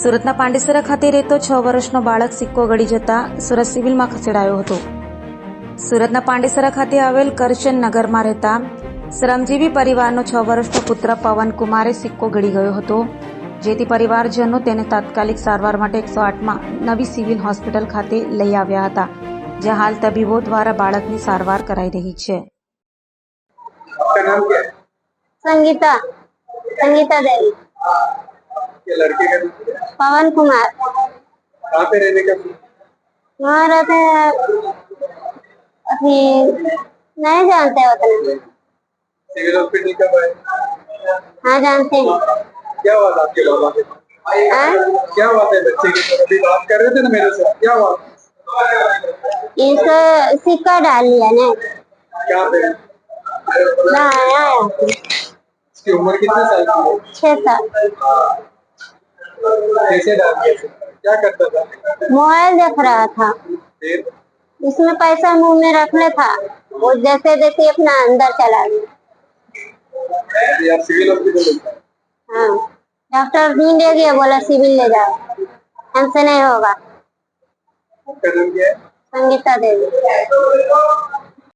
સુરતના પાંડેસરા ખાતે રહેતો છ વર્ષનો બાળક સિક્કો ગળી જતા સુરત સિવિલમાં ખસેડાયો હતો. સુરતના પાંડેસરા ખાતે આવેલ કરશન નગરમાં રહેતા શ્રમજીવી પરિવારનો છ વર્ષનો પુત્ર પવન કુમારે સિક્કો ગળી ગયો હતો. જેથી પરિવારજનો તેને તાત્કાલિક સારવાર માટે એકસો આઠમાં નવી સિવિલ હોસ્પિટલ ખાતે લઈ આવ્યા હતા જ્યાં હાલ તબીબો દ્વારા બાળકની સારવાર કરાઈ રહી છે. સંગીતા. સંગીતા દેવી. है है? पवन कुमार। कहाँ पे रहने का। वहाँ रहते हैं। अभी नहीं जानते उतना। सिविल हॉस्पिटल कब आए? हाँ जानते हैं। क्या था आपके बाबा के? हाँ? क्या हुआ था बच्चे के? साथ अभी बात कर रहे थे ना मेरे से क्या हुआ इसे सिक्का डाल लिया ने। क्या पे आया। इसकी उम्र कितने साल की है? छह साल। कैसे डाल दिया? क्या करता था? मोबाइल देख रहा था। फिर? इसमें पैसा मुँह में रखने था। वो जैसे जैसे अपना अंदर चला गया। हाँ। डॉक्टर नहीं ले गया बोला सिविल ले जाओ। हमसे नहीं होगा। संगीता देवी।